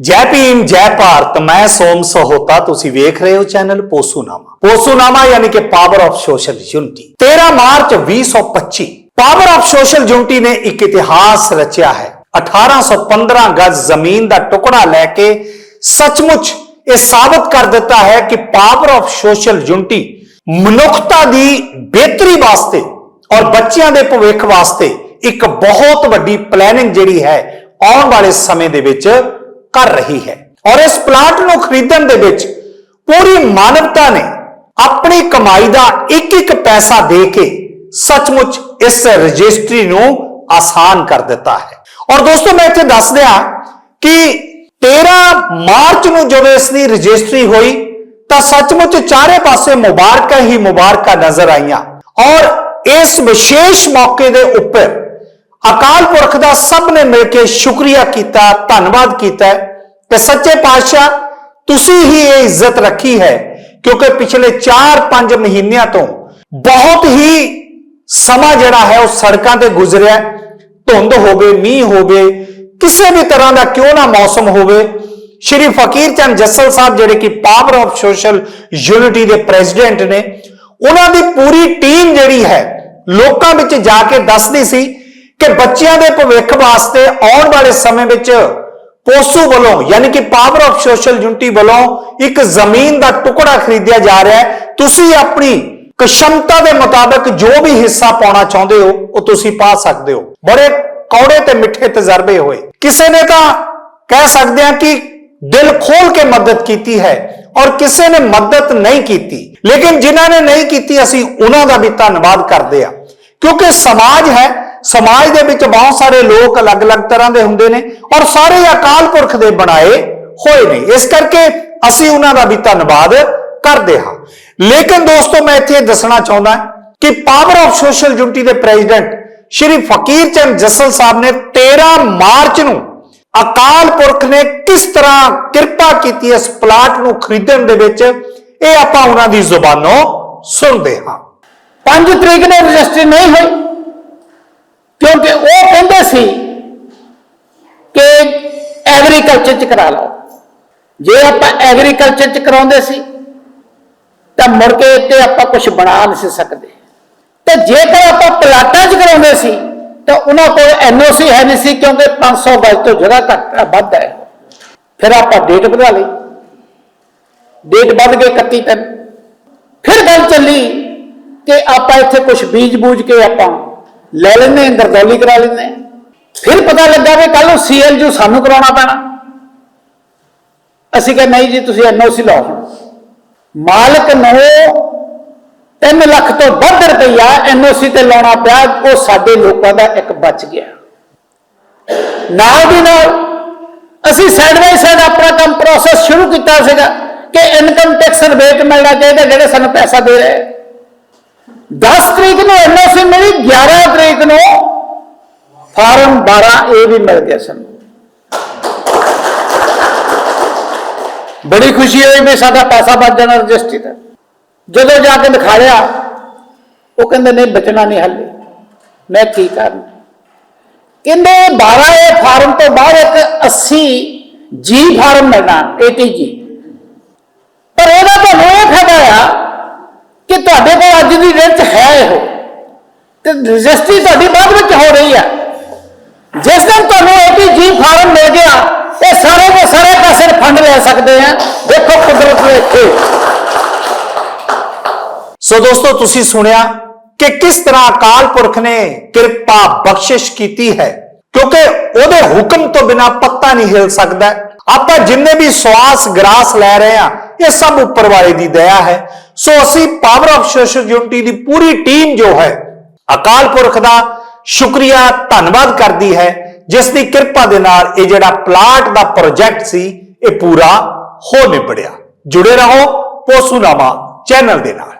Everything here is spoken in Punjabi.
ਜੈ ਭੀਮ, ਜੈ ਭਾਰਤ, ਮੈਂ ਸੋਮ ਸਹੋਤਾ, ਤੁਸੀਂ ਵੇਖ ਰਹੇ ਹੋ ਚੈਨਲ ਪੋਸੂਨਾਮਾ। ਪੋਸੂਨਾਮਾ ਯਾਨੀ ਕਿ power of social unity 13 March 2025 power of social unity ਨੇ ਇੱਕ ਇਤਿਹਾਸ ਰਚਿਆ ਹੈ। 1815 ਗਜ਼ ਜ਼ਮੀਨ ਦਾ ਟੁਕੜਾ ਲੈ ਕੇ ਸੱਚਮੁੱਚ ਇਹ ਸਾਬਤ ਕਰ ਦਿੱਤਾ ਹੈ ਕਿ ਪਾਵਰ ਆਫ ਸੋਸ਼ਲ ਯੂਨਿਟੀ ਮਨੁੱਖਤਾ ਦੀ ਬਿਹਤਰੀ ਵਾਸਤੇ ਔਰ ਬੱਚਿਆਂ ਦੇ ਭਵਿੱਖ ਵਾਸਤੇ ਇੱਕ ਬਹੁਤ ਵੱਡੀ ਪਲੈਨਿੰਗ ਜਿਹੜੀ ਹੈ ਆਉਣ ਵਾਲੇ ਸਮੇਂ ਦੇ ਵਿੱਚ ਕਰ ਰਹੀ ਹੈ। ਔਰ ਇਸ ਪਲਾਂਟ ਨੂੰ ਖਰੀਦਣ ਦੇ ਵਿੱਚ ਪੂਰੀ ਮਾਨਵਤਾ ਨੇ ਆਪਣੀ ਕਮਾਈ ਦਾ ਇੱਕ ਇੱਕ ਪੈਸਾ ਦੇ ਕੇ ਸੱਚਮੁੱਚ ਇਸ ਰਜਿਸਟਰੀ ਨੂੰ ਆਸਾਨ ਕਰ ਦਿੱਤਾ ਹੈ। ਔਰ ਦੋਸਤੋ, ਮੈਂ ਇੱਥੇ ਦੱਸ ਦਿਆਂ ਕਿ 13 ਮਾਰਚ ਨੂੰ ਜਦੋਂ ਇਸ ਦੀ ਰਜਿਸਟਰੀ ਹੋਈ, ਤਾਂ ਸੱਚਮੁੱਚ ਚਾਰੇ ਪਾਸੇ ਮੁਬਾਰਕਾਂ ਹੀ ਮੁਬਾਰਕਾਂ ਨਜ਼ਰ ਆਈਆਂ। ਔਰ ਇਸ ਵਿਸ਼ੇਸ਼ ਮੌਕੇ ਦੇ ਉੱਪਰ ਅਕਾਲ ਪੁਰਖ ਦਾ ਸਭ ਨੇ ਮਿਲ ਕੇ ਸ਼ੁਕਰੀਆ ਕੀਤਾ, ਧੰਨਵਾਦ ਕੀਤਾ ਕਿ ਸੱਚੇ ਪਾਤਸ਼ਾਹ ਤੁਸੀਂ ਹੀ ਇਹ ਇੱਜ਼ਤ ਰੱਖੀ ਹੈ, ਕਿਉਂਕਿ ਪਿਛਲੇ 4-5 ਮਹੀਨਿਆਂ ਤੋਂ ਬਹੁਤ ਹੀ ਸਮਾਂ ਜਿਹੜਾ ਹੈ ਉਹ ਸੜਕਾਂ ਤੇ ਗੁਜ਼ਰਿਆ ਧੁੰਦ ਹੋਵੇ, ਮੀਂਹ ਹੋਵੇ, ਕਿਸੇ ਵੀ ਤਰ੍ਹਾਂ ਦਾ ਕਿਉਂ ਨਾ ਮੌਸਮ ਹੋਵੇ, ਸ਼੍ਰੀ ਫਕੀਰ ਚੰਦ ਜੱਸਲ ਸਾਹਿਬ ਜਿਹੜੇ ਕਿ ਪਾਵਰ ਆਫ ਸੋਸ਼ਲ ਯੂਨਿਟੀ ਦੇ ਪ੍ਰੈਜ਼ੀਡੈਂਟ ਨੇ, ਉਹਨਾਂ ਦੀ ਪੂਰੀ ਟੀਮ ਜਿਹੜੀ ਹੈ, ਲੋਕਾਂ ਵਿੱਚ ਜਾ ਕੇ ਦੱਸਦੀ ਸੀ ਕਿ ਬੱਚਿਆਂ ਦੇ ਭਵਿੱਖ ਵਾਸਤੇ ਆਉਣ ਵਾਲੇ ਸਮੇਂ ਵਿੱਚ ਪੋਸੂ ਵੱਲੋਂ, ਯਾਨੀ ਕਿ ਪਾਵਰ ਆਫ ਸੋਸ਼ਲ ਯੂਨਿਟੀ ਵੱਲੋਂ ਇੱਕ ਜ਼ਮੀਨ ਦਾ ਟੁਕੜਾ ਖਰੀਦਿਆ ਜਾ ਰਿਹਾ ਹੈ। ਤੁਸੀਂ ਆਪਣੀ ਕਸ਼ਮਤਾ ਦੇ ਮੁਤਾਬਕ ਜੋ ਵੀ ਹਿੱਸਾ ਪਾਉਣਾ ਚਾਹੁੰਦੇ ਹੋ, ਉਹ ਤੁਸੀਂ ਪਾ ਸਕਦੇ ਹੋ। ਬੜੇ ਕੌੜੇ ਤੇ ਮਿੱਠੇ ਤਜਰਬੇ ਹੋਏ। ਕਿਸੇ ਨੇ ਤਾਂ ਕਹਿ ਸਕਦੇ ਹਾਂ ਕਿ ਦਿਲ ਖੋਲ ਕੇ ਮਦਦ ਕੀਤੀ ਹੈ ਔਰ ਕਿਸੇ ਨੇ ਮਦਦ ਨਹੀਂ ਕੀਤੀ। ਲੇਕਿਨ ਜਿਨ੍ਹਾਂ ਨੇ ਨਹੀਂ ਕੀਤੀ, ਅਸੀਂ ਉਹਨਾਂ ਦਾ ਵੀ ਧੰਨਵਾਦ ਕਰਦੇ ਆ ਕਿਉਂਕਿ ਸਮਾਜ ਹੈ ਸਮਾਜ ਦੇ ਵਿੱਚ ਬਹੁਤ ਸਾਰੇ ਲੋਕ ਅਲੱਗ-ਅਲੱਗ ਤਰ੍ਹਾਂ ਦੇ ਹੁੰਦੇ ਨੇ ਔਰ ਸਾਰੇ ਅਕਾਲ ਪੁਰਖ ਦੇ ਬਣਾਏ ਹੋਏ ਨੇ। ਇਸ ਕਰਕੇ ਅਸੀਂ ਉਹਨਾਂ ਦਾ ਵੀ ਧੰਨਵਾਦ ਕਰਦੇ ਹਾਂ। ਲੇਕਿਨ ਦੋਸਤੋ, ਮੈਂ ਇੱਥੇ ਦੱਸਣਾ ਚਾਹੁੰਦਾ ਕਿ ਪਾਵਰ ਆਫ ਸੋਸ਼ਲ ਯੂਨਿਟੀ ਦੇ ਪ੍ਰੈਜ਼ੀਡੈਂਟ ਸ਼੍ਰੀ ਫਕੀਰ ਚੰਦ ਜੱਸਲ ਸਾਹਿਬ ਨੇ 13 ਮਾਰਚ ਨੂੰ ਅਕਾਲ ਪੁਰਖ ਨੇ ਕਿਸ ਤਰ੍ਹਾਂ ਕਿਰਪਾ ਕੀਤੀ ਇਸ ਪਲਾਟ ਨੂੰ ਖਰੀਦਣ ਦੇ ਵਿੱਚ, ਇਹ ਆਪਾਂ ਉਹਨਾਂ ਦੀ ਜ਼ੁਬਾਨੋਂ ਸੁਣਦੇ ਹਾਂ। 5 ਤਰੀਕ ਨੂੰ ਰਜਿਸਟਰੀ ਨਹੀਂ ਹੋਈ। ਕਿਉਂਕਿ ਉਹ ਕਹਿੰਦੇ ਸੀ ਕਿ ਐਗਰੀਕਲਚਰ ਚ ਕਰਾ ਲਓ। ਜੇ ਆਪਾਂ ਐਗਰੀਕਲਚਰ ਚ ਕਰਾਉਂਦੇ ਸੀ, ਤਾਂ ਮੁੜ ਕੇ ਤੇ ਆਪਾਂ ਕੁਝ ਬਣਾ ਨਹੀਂ ਸੀ ਸਕਦੇ। ਤੇ ਜੇਕਰ ਆਪਾਂ ਪਲਾਟਾਂ 'ਚ ਕਰਾਉਂਦੇ ਸੀ, ਤਾਂ ਉਹਨਾਂ ਕੋਲ ਐਨਓਸੀ ਹੈ ਨਹੀਂ ਸੀ, ਕਿਉਂਕਿ 500 ਗਜ ਤੋਂ ਜਗ੍ਹਾ ਘੱਟ ਵੱਧ ਹੈ। ਫਿਰ ਆਪਾਂ ਡੇਟ ਵਧਾ ਲਈ। ਡੇਟ ਵੱਧ ਗਈ 31 ਤੱਕ ਫਿਰ ਗੱਲ ਚੱਲੀ ਕਿ ਆਪਾਂ ਇੱਥੇ ਕੁਝ ਬੀਜ ਬੂਜ ਕੇ ਆਪਾਂ ਲੈ ਲੈਂਦੇ ਹਾਂ ਗਰਦੌਲੀ ਕਰਾ ਲੈਂਦੇ। ਫਿਰ ਪਤਾ ਲੱਗਾ ਵੀ ਕੱਲ ਨੂੰ ਸੀਐਲਯੂ ਸਾਨੂੰ ਕਰਾਉਣਾ ਪੈਣਾ। ਅਸੀਂ ਕਿਹਾ, ਨਹੀਂ ਜੀ, ਤੁਸੀਂ ਐਨਓਸੀ ਲਾਓ ਹੁਣ। ਮਾਲਕ ਨੂੰ 3 ਲੱਖ ਤੋਂ ਵੱਧ ਰੁਪਈਆ ਐਨਓਸੀ ਤੇ ਲਾਉਣਾ ਪਿਆ, ਉਹ ਸਾਡੇ ਲੋਕਾਂ ਦਾ ਇੱਕ ਬਚ ਗਿਆ। ਨਾਲ ਦੀ ਨਾਲ ਅਸੀਂ ਸਾਈਡ ਬਾਈ ਸਾਈਡ ਆਪਣਾ ਕੰਮ ਪ੍ਰੋਸੈਸ ਸ਼ੁਰੂ ਕੀਤਾ ਸੀਗਾ ਕਿ ਇਨਕਮ ਟੈਕਸ ਰਿਬੇਟ ਮਿਲਣਾ ਚਾਹੀਦਾ ਜਿਹੜੇ ਸਾਨੂੰ ਪੈਸਾ ਦੇ ਰਹੇ। 10 ਤਰੀਕ ਨੂੰ ਐਨਓਸੀ ਮਿਲੀ 11 ਤਰੀਕ ਨੂੰ ਫਾਰਮ 12 ਏ ਵੀ ਮਿਲ ਗਿਆ ਸਾਨੂੰ। ਬੜੀ ਖੁਸ਼ੀ ਹੋਈ ਵੀ ਸਾਡਾ ਪੈਸਾ ਬਚ ਜਾਣਾ ਰਜਿਸਟਰੀ ਦਾ ਜਦੋਂ ਜਾ ਕੇ ਦਿਖਾਇਆ, ਉਹ ਕਹਿੰਦੇ, ਨਹੀਂ, ਬਚਣਾ ਨਹੀਂ ਹੱਲੇ। ਮੈਂ ਕੀ ਕਰਨ ਕਹਿੰਦੇ 12 ਇਹ ਫਾਰਮ ਤੋਂ ਬਾਅਦ ਇੱਕ 80 ਜੀ ਫਾਰਮ ਮਿਲਣਾ ਏਟੀਜੀ ਪਰ ਉਹਦਾ ਤੁਹਾਨੂੰ ਇਹ ਫਾਇਦਾ ਆ ਕਿ ਤੁਹਾਡੇ ਕੋਲ ਅੱਜ ਦੀ ਡੇਟ ਹੈ ਇਹੋ। ਤੇ ਰਜਿਸਟਰੀ ਤੁਹਾਡੀ ਬਾਅਦ ਵਿੱਚ ਹੋ ਰਹੀ ਆ ਜਿਸ ਦਿਨ ਤੁਹਾਨੂੰ ਏਟੀਜੀ ਫਾਰਮ ਮਿਲ ਗਿਆ, ਇਹ ਸਾਰੇ ਦੇ ਸਾਰੇ ਪੈਸੇ ਫੰਡ ਲੈ ਸਕਦੇ ਆ। ਦੇਖੋ ਕੁਦਰਤ ਦੇ ਇੱਥੇ। ਸੋ ਦੋਸਤੋ, ਤੁਸੀਂ ਸੁਣਿਆ ਕਿ ਕਿਸ ਤਰ੍ਹਾਂ ਅਕਾਲ ਪੁਰਖ ਨੇ ਕਿਰਪਾ ਬਖਸ਼ਿਸ਼ ਕੀਤੀ ਹੈ? ਕਿਉਂਕਿ ਉਹਦੇ ਹੁਕਮ ਤੋਂ ਬਿਨਾ ਪੱਤਾ ਨਹੀਂ ਹਿਲ ਸਕਦਾ। ਆਪਾਂ ਜਿੰਨੇ ਵੀ ਸਵਾਸ ਗਰਾਸ ਲੈ ਰਹੇ ਆ ਇਹ ਸਭ ਉੱਪਰ ਵਾਲੇ ਦੀ ਦਇਆ ਹੈ। ਸੋ ਅਸੀਂ ਪਾਵਰ ਆਫ ਸੋਸ਼ਲ ਯੂਨਿਟੀ ਦੀ ਪੂਰੀ ਟੀਮ ਜੋ ਹੈ, ਅਕਾਲ ਪੁਰਖ ਦਾ ਸ਼ੁਕਰੀਆ, ਧੰਨਵਾਦ ਕਰਦੀ ਹੈ, ਜਿਸ ਦੀ ਕਿਰਪਾ ਦੇ ਨਾਲ ਇਹ ਜਿਹੜਾ ਪਲਾਟ ਦਾ ਪ੍ਰੋਜੈਕਟ ਸੀ, ਇਹ ਪੂਰਾ ਹੋ ਨਿਬੜਿਆ। ਜੁੜੇ ਰਹੋ ਪੋਸੂਨਾਮਾ ਚੈਨਲ ਦੇ ਨਾਲ।